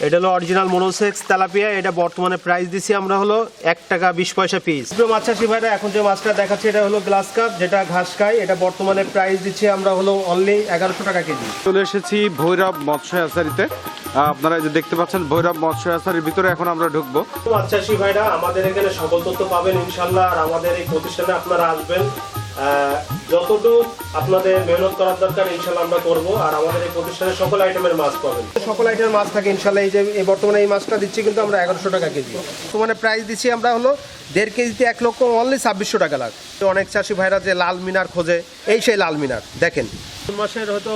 এটা হলো original monosex tilapia এটা বর্তমানে প্রাইস দিছি আমরা হলো এক টাকা বিশ পয়সা পিস মাছ চাষি ভাইরা এখন যে মাছটা দেখাচ্ছি এটা হলো গ্লাস কাপ যেটা ঘাস খায়। এটা বর্তমানে প্রাইস দিচ্ছি আমরা হলো অনলি এগারোশো টাকা কেজি। চলে এসেছি ভৈরব মৎস্য হ্যাচারিতে আপনারা যে দেখতে পাচ্ছেন ভৈরব মৎস্য হ্যাচারির ভিতরে এখন আমরা ঢুকবো। মাছ চাষি ভাইরা আমাদের এখানে সকল তথ্য পাবেন ইনশাল্লাহ আর আমাদের এই প্রতিষ্ঠানে আপনারা আসবেন। আহ, যতটুকু আপনাদের মেহনত করার দরকার ইনশাল্লাহ আমরা করব। আর আমাদের এই প্রতিষ্ঠানে সকল আইটেমের মাছ পাবেন। সকল আইটেমের মাছ থাকে ইনশাল্লাহ এই যে এই বর্তমানে এই মাছটা দিচ্ছি কিন্তু আমরা এগারোশো টাকা কেজি। বর্তমানে প্রাইস দিচ্ছি আমরা হলো দেড় কেজিতে এক লক্ষ অনলি ছাব্বিশশো টাকা লাখ। অনেক চাষি ভাইরা যে লাল মিনার খোঁজে এই সেই লাল মিনার দেখেন। জুন মাসের হয়তো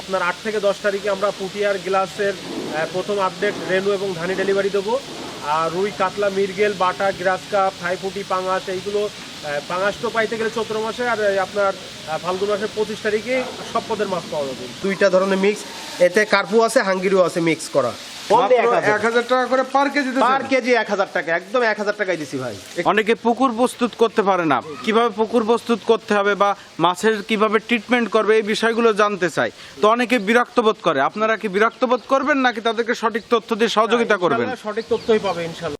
আপনার আট থেকে দশ তারিখে আমরা পুটিয়ার গ্লাসের প্রথম আপডেট রেনু এবং ধানি ডেলিভারি দেবো। আর রুই কাতলা মিরগেল বাটা গ্রাস কাপ থাইপুটি পাঙাশ এইগুলো পাঙাশ তো পাইতে গেলে চৈত্র মাসে আর আপনার ফাল্গুন মাসের পঁচিশ তারিখে সব পদের মাছ পাওয়া যাবে। দুইটা ধরনের মিক্স এতে কার্পু আছে হাঙ্গিরিও আছে মিক্স করা। এক হাজার। টাকা করে পার কেজি পার কেজি এক হাজার টাকা একদম এক হাজার টাকাই দিছি ভাই। অনেকে পুকুর প্রস্তুত করতে পারে না। কীভাবে পুকুর প্রস্তুত করতে হবে বা মাছের কীভাবে ট্রিটমেন্ট করবে এই বিষয়গুলো জানতে চাই। তো অনেকে বিরক্ত বোধ করে। আপনারা কি বিরক্ত বোধ করবেন নাকি তাদেরকে সঠিক তথ্য দিয়ে সহযোগিতা করবেন? সঠিক তথ্যই পাবে ইনশাল্লাহ।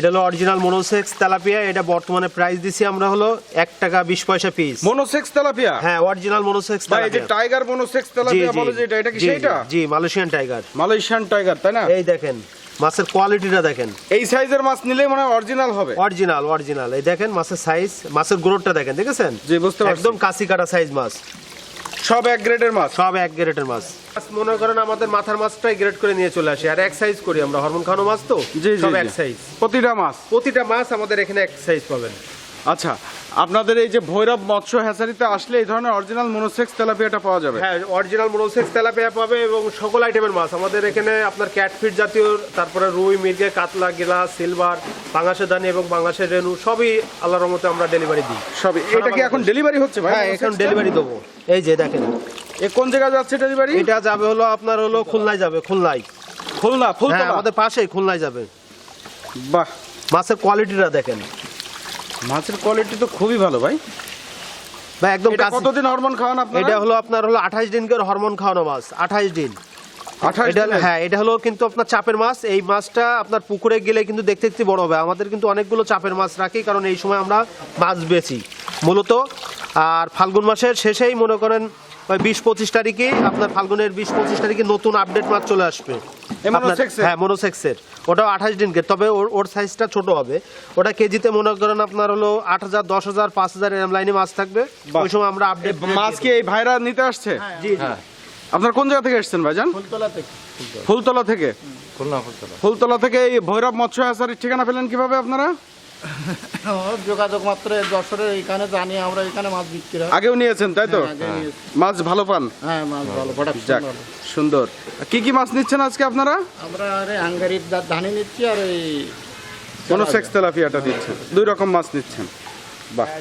এটা হলো অরিজিনাল মনোসেক্স তেলাপিয়া এটা বর্তমানে প্রাইস দিছি আমরা হলো এক টাকা বিশ পয়সা পিস মনোসেক্স তেলাপিয়া? হ্যাঁ অরিজিনাল মনোসেক্স এই যে টাইগার মনোসেক্স তেলাপিয়া বলে যে এটা এটা কি সেইটা? জি মালয়েশিয়ান টাইগার মালয়েশিয়ান টাইগার তাই না? এই দেখেন মাছের কোয়ালিটিটা দেখেন। এই সাইজের মাছ নিলে মানে অরিজিনাল হবে। অরিজিনাল অরিজিনাল এই দেখেন মাছের সাইজ মাছের গ্রোথটা দেখেন দেখেছেন? জি, বুঝতে পারছি। একদম কাশি কাটা সাইজ মাছ। সব এক গ্রেডের মাছ? সব এক গ্রেডের মাছ। মনে করেন আমাদের মাথার মাছটাই গ্রেড করে নিয়ে চলে আসি। আর এক সাইজ করি আমরা। হরমোন খাওয়ানো মাছ তো? জি জি সব এক সাইজ প্রতিটা মাছ? প্রতিটা মাছ আমাদের এখানে এক সাইজ পাবেন। আচ্ছা আপনাদের এই যে ভৈরব মৎস্য হ্যাচারিতে আসলে এই ধরনের অরিজিনাল মনোসেক্স তেলাপিয়াটা পাওয়া যাবে? হ্যাঁ অরিজিনাল মনোসেক্স তেলাপিয়া পাবে এবং সকল আইটেমের মাছ। আমাদের এখানে আপনার ক্যাটফিট জাতীয় তারপরে রুই মির্গে কাতলা গিলাস সিলভার বাংলাদেশের দানি এবং বাংলাদেশের রেনু সবই আল্লাহর রহমতে আমরা ডেলিভারি দিই। সবই। এটা কি এখন ডেলিভারি হচ্ছে ভাই? হ্যাঁ এখন ডেলিভারি দেবো। এই যে দেখেন। এ কোন জায়গায় যাচ্ছে ডেলিভারি এটা যাবে হলো আপনার হলো খুলনায় যাবে খুলনায়। খুলনা হ্যাঁ ফুলতলা আমাদের পাশেই খুলনায় যাবে। বাহ। মাছের কোয়ালিটিটা দেখেন। মাছের কোয়ালিটি তো খুবই ভালো ভাই। বা একদম এটা কাছে- কতদিন হরমোন খাওয়ান এটা হলো আপনার হলো আঠাশ দিনকার হরমোন খাওয়ানো মাছ আঠাশ দিন। 28 এটা দিনের? হ্যাঁ এটা হলো কিন্তু আপনার চাপের মাছ। এই মাছটা আপনার পুকুরে গেলে কিন্তু দেখতে দেখতে বড় হবে। আমাদের কিন্তু অনেকগুলো চাপের মাছ রাখি কারণ এই সময় আমরা মাছ বেচি। মূলত আর ফাল্গুন মাসের শেষেই মনে করেন ওই বিশ পঁচিশ তারিখে আপনার ফাল্গুনের বিশ পঁচিশ তারিখে নতুন আপডেট মাছ চলে আসবে। হ্যাঁ মনোসেক্সের ওটাও আঠাশ দিনকে তবে ওর ওর সাইজটা ছোট হবে। ওটা কেজিতে মনে করেন আপনার হলো আট হাজার দশ হাজার পাঁচ হাজার এরম লাইনে মাছ থাকবে। ওই সময় আমরা আপডেট মাছ কি এই ভাইরা নিতে আসছে? জি জি। আপনার কোন জায়গা থেকে এসেছেন ভাইজান? ফুলতলা থেকে। ফুলতলা থেকে? ফুলতলা। থেকে এই ভৈরব মৎস্য হ্যাচারির ঠিকানা পেলেন কীভাবে আপনারা? যোগাযোগ মাত্র যশোরের এখানে জানি আমরা এখানে মাছ বিক্রি হয়। আগেও নিয়েছেন তাই তো? হ্যাঁ, নিয়েছি। মাছ ভালো পান? হ্যাঁ মাছ ভালো যাক সুন্দর। কি কি মাছ নিচ্ছেন আজকে আপনারা? আমরা আরে আঙ্গারির ধানি নিচ্ছি আর এই কোন সেক্স তেলাপিয়াটা দিচ্ছেন। দুই রকম মাছ নিচ্ছেন।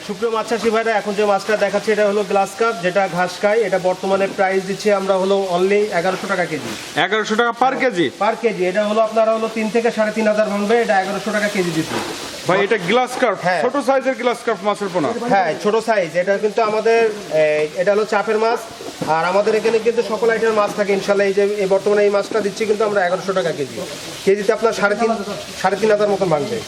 সুপ্রিয় মাছ চাষি ভাইরা এখন যে মাছটা দেখাচ্ছি এটা হলো গ্লাস কাপ যেটা ঘাস খায়। এটা বর্তমানে প্রাইস দিচ্ছি আমরা হলো অনলি এগারোশো টাকা কেজি। এগারোশো টাকা পার কেজি? পার কেজি। এটা হলো আপনারা হলো তিন থেকে সাড়ে তিন হাজার ভাঙবে এটা এগারোশো টাকা কেজি দিচ্ছি। ভাই এটা গ্লাস হ্যাঁ। ছোট সাইজের গ্লাস কার্প মাছের পোনা? হ্যাঁ ছোট সাইজ এটা কিন্তু আমাদের এটা হলো চাপের মাছ। আর আমাদের এখানে কিন্তু সকল আইটেমের মাছ থাকে। ইনশাল্লাহ এই যে এই বর্তমানে এই মাছটা দিচ্ছি কিন্তু আমরা এগারোশো টাকা কেজি। কেজিতে আপনার সাড়ে তিন সাড়ে তিন হাজার মতন ভাঙবে।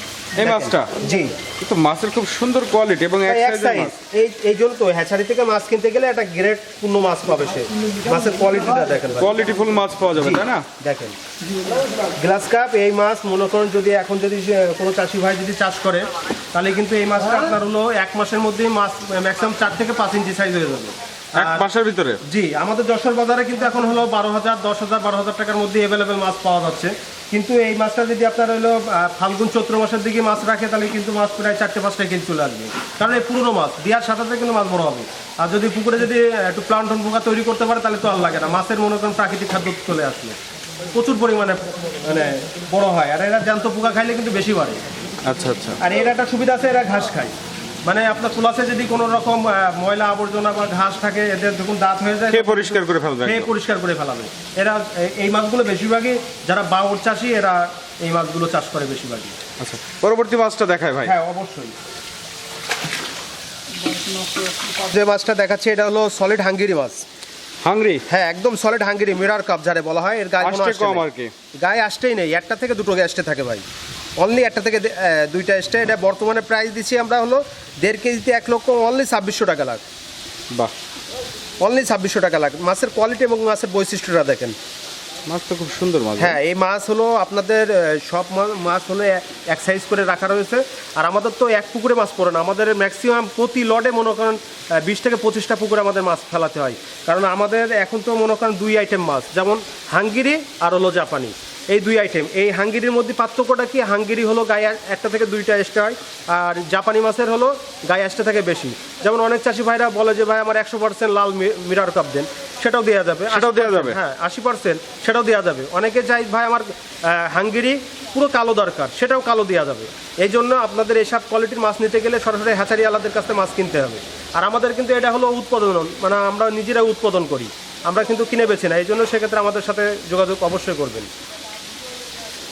এই মাছটা? জি। কিন্তু মাছের খুব সুন্দর কোয়ালিটি এবং এক সাইজ মাছ এই এই জন্য তো হ্যাচারি থেকে মাছ কিনতে গেলে একটা গ্রেড পূর্ণ মাছ পাবে সে। মাছের কোয়ালিটিটা দেখেন কোয়ালিটি ফুল মাছ পাওয়া যাবে তাই না? দেখেন। গ্লাস কাপ এই মাছ মনে করেন যদি এখন যদি কোনো চাষি ভাই যদি চাষ করে তাহলে কিন্তু এই মাছটা আপনার হলো এক মাসের মধ্যেই মাছ ম্যাক্সিমাম চার থেকে পাঁচ ইঞ্চি সাইজ হয়ে যাবে। এক মাসের ভিতরে? জি আমাদের যশোর বাজারে কিন্তু এখন হলো বারো হাজার দশ হাজার বারো হাজার টাকার মধ্যে অ্যাভেলেবেল মাছ পাওয়া যাচ্ছে। কিন্তু এই মাছটা যদি আপনার হলো ফাল্গুন চৈত্র মাসের দিকে মাছ রাখে তাহলে কিন্তু মাছ প্রায় চারটে পাঁচটা কেজি চলে আসবে। কারণ এই পুরনো মাছ দেওয়ার সাথে সাথে কিন্তু মাছ বড় হবে। আর যদি পুকুরে যদি একটু প্লান্টন পোকা তৈরি করতে পারে তাহলে তো আর লাগে না। মাছের মনে করেন প্রাকৃতিক খাদ্য চলে আসবে। প্রচুর পরিমাণে মানে বড় হয়। আর এরা জ্যান্ত পোকা খাইলে কিন্তু বেশি বাড়ে। আচ্ছা আচ্ছা। আর এর একটা সুবিধা আছে এরা ঘাস খায়। মানে আপনার তুলাসে যদি কোনো রকম ময়লা আবর্জনা বা ঘাস থাকে এদের যখন দাঁত হয়ে যায় খেয়ে পরিষ্কার করে ফেলবে খেয়ে পরিষ্কার করে ফেলাবে? এরা এই মাছগুলো বেশিরভাগই যারা বাউর চাষি এরা এই মাছগুলো চাষ করে বেশিরভাগই। আচ্ছা পরবর্তী মাছটা দেখায় ভাই। হ্যাঁ অবশ্যই। যে মাছটা দেখাচ্ছে এটা হলো সলিড হাঙ্গিরি মাছ। হাংরি হ্যাঁ একদম সলিড হাঙ্গিরি মিরার কাপ যারে বলা হয় এর গায়ে কোনো কম আর কি। গায়ে আসতেই নেই একটা থেকে দুটো গ্যাসটে থাকে ভাই। অনলি একটা থেকে দুইটা এসটে এটা বর্তমানে প্রাইস দিচ্ছি আমরা হলো দেড় কেজিতে এক লক্ষ অনলি ছাব্বিশশো টাকা লাগ বাহ। অনলি ছাব্বিশশো টাকা লাগ মাছের কোয়ালিটি এবং মাছের বৈশিষ্ট্যটা দেখেন। মাছ তো খুব সুন্দর মাছ। হ্যাঁ এই মাছ হলো আপনাদের সব মাছ হলো এক সাইজ করে রাখা রয়েছে। আর আমাদের তো এক পুকুরে মাছ পড়ে না। আমাদের ম্যাক্সিমাম প্রতি লডে মনে করেন বিশ থেকে পঁচিশটা পুকুরে আমাদের মাছ ফেলাতে হয়। কারণ আমাদের এখন তো মনে করেন দুই আইটেম মাছ, যেমন হাঙ্গিরি আর হলো জাপানি। এই দুই আইটেম এই হাঙ্গিরির মধ্যে পার্থক্যটা কি? হাঙ্গিরি হলো গায়ে একটা থেকে দুইটা এক্সট্রা হয়, আর জাপানি মাছের হলো গায়ে আসতে থাকে বেশি। যেমন অনেক চাষি ভাইরা বলে যে, ভাই, আমার একশো পার্সেন্ট লাল মিরার কাপ দেন। সেটাও দেওয়া যাবে। সেটাও দেওয়া যাবে? হ্যাঁ আশি পার্সেন্ট সেটাও দেওয়া যাবে। অনেকে চাই ভাই আমার হাঙ্গেরি পুরো কালো দরকার সেটাও কালো দেওয়া যাবে। এই জন্য আপনাদের এইসব কোয়ালিটির মাছ নিতে গেলে সরাসরি হ্যাচারি আলাদের কাছে মাছ কিনতে হবে। আর আমাদের কিন্তু এটা হলো উৎপাদন মানে আমরা নিজেরা উৎপাদন করি। আমরা কিন্তু কিনে বেছি না এই জন্য সেক্ষেত্রে আমাদের সাথে যোগাযোগ অবশ্যই করবেন।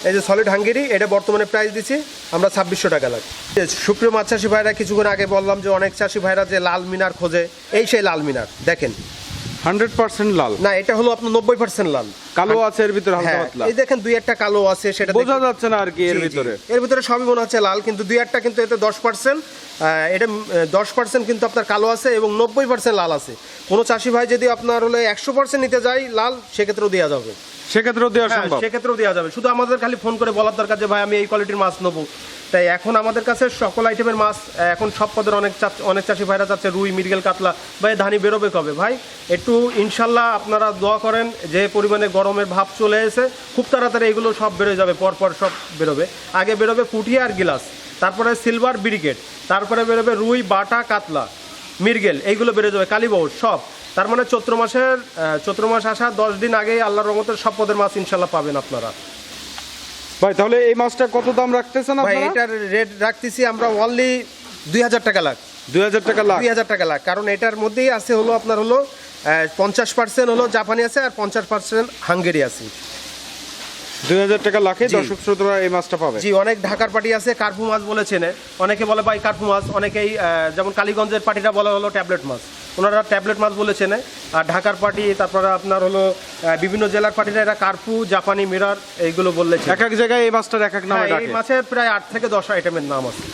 এই যে সলিড হাঙ্গেরি এটা বর্তমানে প্রাইস দিচ্ছি আমরা ছাব্বিশশো টাকা লাগ সুপ্রিয় মাছ চাষি ভাইরা কিছুক্ষণ আগে বললাম যে অনেক চাষি ভাইরা যে লাল মিনার খোঁজে এই সেই লাল মিনার দেখেন। হান্ড্রেড পার্সেন্ট লাল। না এটা হলো আপনার নব্বই পার্সেন্ট লাল। কালো আছে এর ভিতরে হালকা হ্যাঁ পাতলা। এই দেখেন দুই একটা কালো আছে সেটা বোঝা যাচ্ছে না আর কি এর। ভিতরে। এর ভিতরে সবই মনে হচ্ছে লাল কিন্তু দুই একটা কিন্তু এতে দশ পার্সেন্ট এটা দশ পার্সেন্ট কিন্তু আপনার কালো আছে এবং নব্বই পার্সেন্ট লাল আছে। কোনো চাষি ভাই যদি আপনার হলে একশো পার্সেন্ট নিতে যায় লাল সেক্ষেত্রেও দেওয়া যাবে। সেক্ষেত্রেও দেওয়া হ্যাঁ, সম্ভব। সেক্ষেত্রেও দেওয়া যাবে। শুধু আমাদের খালি ফোন করে বলার দরকার যে ভাই আমি এই কোয়ালিটির মাছ নেব। তাই এখন আমাদের কাছে সকল আইটেমের মাছ, এখন সব পদের অনেক অনেক চাষি ভাইরা চাচ্ছে রুই, মৃগেল, কাতলা। ভাই, ধানি বেরোবে কবে? ভাই, একটু ইনশাল্লাহ আপনারা দোয়া করেন যে পরিমাণে গরমের ভাব চলে এসে খুব তাড়াতাড়ি এগুলো সব বেরোয় যাবে, পরপর সব বেরোবে। আগে বেরোবে পুঠিয়া আর গিলাস, তারপরে সিলভার ব্রিগেড, তারপরে বেরোবে রুই, বাটা, কাতলা মির্গেল এইগুলো বেড়ে যাবে কালীবাউর সব। তার মানে চৈত্র মাসের চৈত্র মাস আসার দশ দিন আগেই আল্লাহর রহমতের সব পদের মাছ ইনশাল্লাহ পাবেন আপনারা। ভাই তাহলে এই মাছটা কত দাম রাখতেছেন ভাই এটার রেট রাখতেছি আমরা অনলি দুই হাজার টাকা লাখ। দুই হাজার টাকা লাখ? দুই হাজার টাকা লাখ। কারণ এটার মধ্যেই আছে হলো আপনার হলো পঞ্চাশ পার্সেন্ট হলো জাপানি আছে আর পঞ্চাশ পার্সেন্ট হাঙ্গেরি আছে। দুই হাজার টাকা লাখে দর্শক শ্রোতরা এই মাছটা পাবে। জি অনেক ঢাকার পার্টি আছে কার্পু মাছ বলেছেন। অনেকে বলে ভাই কার্পু মাছ অনেকেই যেমন কালীগঞ্জের পার্টিটা বলা হলো ট্যাবলেট মাছ। ওনারা ট্যাবলেট মাছ বলেছেন আর ঢাকার পার্টি তারপরে আপনার হলো বিভিন্ন জেলার পার্টিরা এরা কার্পু জাপানি মিরার এইগুলো বললেছে এক এক জায়গায় এই মাছটার এক এক নামে হ্যাঁ, এই মাছের প্রায় আট থেকে দশ আইটেমের নাম আছে।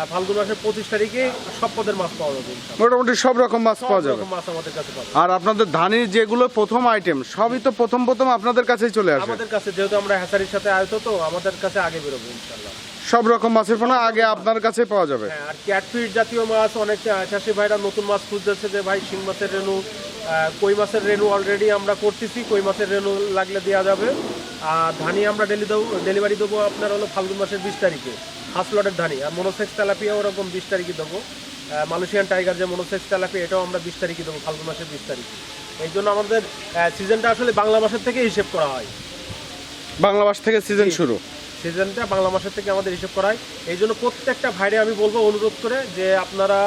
আর ফাল্গুন মাসের পঁচিশ তারিখে সব পদের মাছ পাওয়া যাবে। মোটামুটি সব রকম মাছ পাওয়া যাবে। মাছ আমাদের কাছে আর আপনাদের ধানের যেগুলো প্রথম আইটেম সবই তো প্রথম প্রথম আপনাদের কাছেই চলে আসবে। আমাদের কাছে যেহেতু আমরা হ্যাচারির সাথে আয়ত তো আমাদের কাছে আগে বেরোবো ইনশাল্লাহ সব রকম মাছের পোনা আগে আপনার কাছে পাওয়া যাবে। হ্যাঁ আর ক্যাটফিট জাতীয় মাছ অনেক চাষি ভাইরা নতুন মাছ খুঁজতেছে যে ভাই শিং মাছের রেনু কই মাছের রেনু অলরেডি আমরা করতেছি কই মাছের রেনু লাগলে দেওয়া যাবে। আর ধানি আমরা ডেলি দেবো ডেলিভারি দেবো আপনার হলো ফাল্গুন মাসের বিশ তারিখে হাফ লটের ধানি। আর মনোসেক্স তেলাপিয়া ওরকম বিশ তারিখে দেবো। মালয়েশিয়ান টাইগার যে মনোসেক্স তেলাপিয়া এটাও আমরা বিশ তারিখে দেবো ফাল্গুন মাসের বিশ তারিখে। এই জন্য আমাদের সিজনটা আসলে বাংলা মাসের থেকে হিসেব করা হয়। বাংলা মাস থেকে সিজন শুরু। সিজনটা বাংলা মাসের থেকে আমাদের হিসেব করায় এই জন্য প্রত্যেকটা ভাইরে আমি বলব অনুরোধ করে যে আপনারা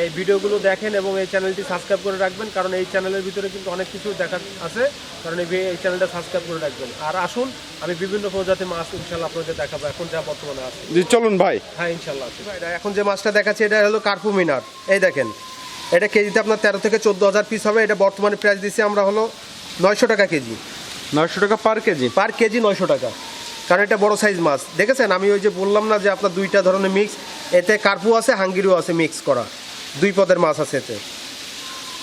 এই ভিডিওগুলো দেখেন এবং এই চ্যানেলটি সাবস্ক্রাইব করে রাখবেন কারণ এই চ্যানেলের ভিতরে কিন্তু অনেক কিছু দেখার আছে কারণ এই এই চ্যানেলটা সাবস্ক্রাইব করে রাখবেন। আর আসুন আমি বিভিন্ন প্রজাতির মাছ ইনশাল্লাহ আপনাদের দেখাবো এখন যা বর্তমানে আছে। চলুন ভাই। হ্যাঁ ইনশাল্লাহ ভাই এখন যে মাছটা দেখাচ্ছে এটা হলো কার্পু মিনার। এই দেখেন এটা কেজিতে আপনার তেরো থেকে চোদ্দ হাজার পিস হবে এটা বর্তমানে প্রাইস দিচ্ছি আমরা হলো নয়শো টাকা কেজি। নয়শো টাকা পার কেজি। পার কেজি নয়শো টাকা। কারণ এটা বড় সাইজ মাছ। দেখেছেন? আমি ওই যে বললাম না যে আপনার দুইটা ধরনের মিক্স এতে কার্পু আছে হাঙ্গিরিও আছে মিক্স করা। দুই পদের মাছ আছে এতে।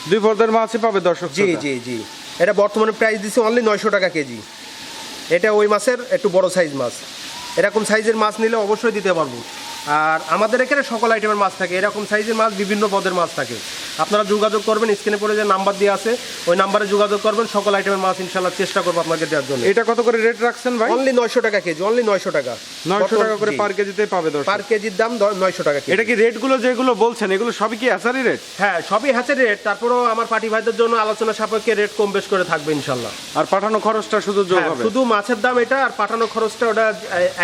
দুই পদের মাছই পাবে দর্শক জি জি জি। এটা বর্তমানে প্রাইস দিচ্ছে অনলি নয়শো টাকা কেজি। এটা ওই মাছের একটু বড় সাইজ মাছ। এরকম সাইজের মাছ নিলে অবশ্যই দিতে পারব। আর আমাদের এখানে সকল আইটেমের মাছ থাকে। এরকম সাইজের মাছ বিভিন্ন পদের মাছ থাকে। আপনারা যোগাযোগ করবেন স্ক্রিনে পরে যে নাম্বার দিয়ে আছে ওই নাম্বারে যোগাযোগ করবেন সকল আইটেমের মাছ ইনশাল্লাহ চেষ্টা করব আপনাকে দেওয়ার জন্য। এটা কত করে রেট রাখছেন ভাই? অনলি নয়শো টাকা কেজি অনলি নয়শো টাকা। নয়শো টাকা করে পার কেজিতে পাবে পার কেজির দাম নয়শো টাকা এটা কি রেটগুলো যেগুলো বলছেন এগুলো সবই কি অ্যাসারি রেট হ্যাঁ সবই হ্যাচের রেট তারপরেও আমার পার্টি ভাইদের জন্য আলোচনা সাপেক্ষে রেট কম বেশ করে থাকবে ইনশাল্লাহ। আর পাঠানো খরচটা শুধু যোগ হ্যাঁ, হবে? শুধু মাছের দাম এটা আর পাঠানো খরচটা ওটা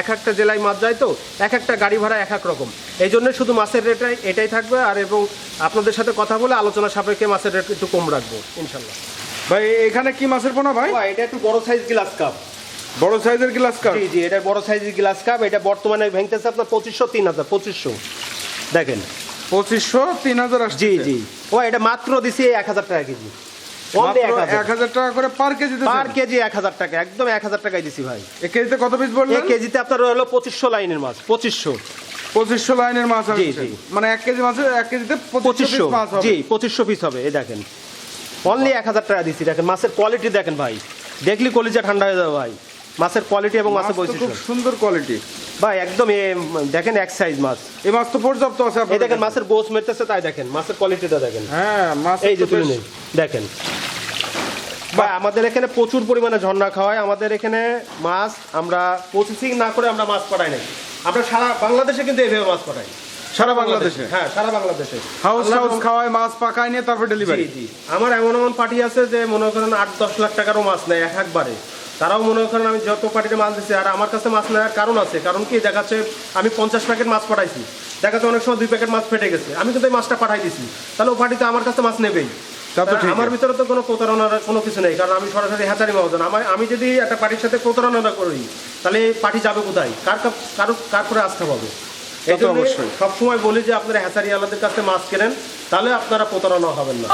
এক একটা জেলায় মাছ যায় তো এক একটা গাড়ি ভাড়া এক এক রকম। এই জন্য শুধু মাছের রেটটাই এটাই থাকবে আর এবং আপনাদের সাথে কথা বলে আলোচনা সাপেক্ষে মাছের রেট একটু কম রাখব ইনশাল্লাহ। ভাই এখানে কি মাছের পোনা ভাই? এটা একটু বড় সাইজ গ্লাস কাপ বড় সাইজের গ্লাস কাপ জি জি এটা বড় সাইজের গ্লাস কাপ এটা বর্তমানে ভেঙতেছে আপনার পঁচিশশো তিন হাজার পঁচিশশো। দেখেন। পঁচিশশো তিন হাজার জি জি। ও এটা মাত্র দিছি এক হাজার টাকা কেজি। এক হাজার। টাকা করে পার কেজি পার কেজি এক হাজার টাকা একদম এক হাজার টাকাই দিছি ভাই। এক কেজিতে কত পিস এক বললেন কেজিতে আপনার হলো পঁচিশশো লাইনের মাছ পঁচিশশো। পঁচিশশো লাইনের মাছ জি, আছে। জি। মানে এক কেজি মাছে এক কেজিতে পঁচিশশো মাছ জি পঁচিশশো পিস হবে এই দেখেন। অনলি এক হাজার টাকা দিছি দেখেন মাছের কোয়ালিটি দেখেন ভাই। দেখলি কলিজা ঠান্ডা হয়ে যাবে ভাই। মাছের কোয়ালিটি এবং মাছের বৈশিষ্ট্য খুব সুন্দর কোয়ালিটি ভাই একদম এ দেখেন এক সাইজ মাছ। এই মাছ তো পর্যাপ্ত আছে এই দেখেন মাছের গোস মেরতেছে তাই দেখেন মাছের কোয়ালিটিটা দেখেন। হ্যাঁ মাছ এই যে তুলে দেখেন। ভাই আমাদের এখানে প্রচুর পরিমাণে ঝর্ণা খাওয়ায়। আমাদের এখানে মাছ আমরা প্রসেসিং না করে আমরা মাছ পাঠাই নাই। আমরা সারা বাংলাদেশে কিন্তু এইভাবে মাছ পাঠাই। সারা বাংলাদেশে? হ্যাঁ সারা বাংলাদেশে। হাউস হাউস খাওয়ায় মাছ পাকায় নিয়ে তারপর ডেলিভারি জি আমার এমন এমন পার্টি আছে যে মনে করেন আট দশ লাখ টাকারও মাছ নেয় এক একবারে। তারাও মনে করেন আমি যত পার্টিতে মাছ দিচ্ছি আর আমার কাছে মাছ নেওয়ার কারণ আছে। কারণ কি দেখাচ্ছে আমি পঞ্চাশ প্যাকেট মাছ পাঠাইছি। দেখাচ্ছে অনেক সময় দুই প্যাকেট মাছ ফেটে গেছে। আমি কিন্তু এই মাছটা পাঠাই দিছি। তাহলে ও পার্টিতে আমার কাছে মাছ নেবেই। আমার ভিতরে তো কোনো প্রতারণার কোনো কিছু নেই কারণ আমি সরাসরি হ্যাচারি মহাজন। আমার আমি যদি একটা পার্টির সাথে প্রতারণা করি তাহলে পার্টি যাবে কোথায়? কার কার কারও কার আস্থা পাবে? এই জন্যে। সবসময় বলি যে আপনারা হ্যাচারি আলাদের কাছে মাছ কেনেন তাহলে আপনারা প্রতারণা হবেন না।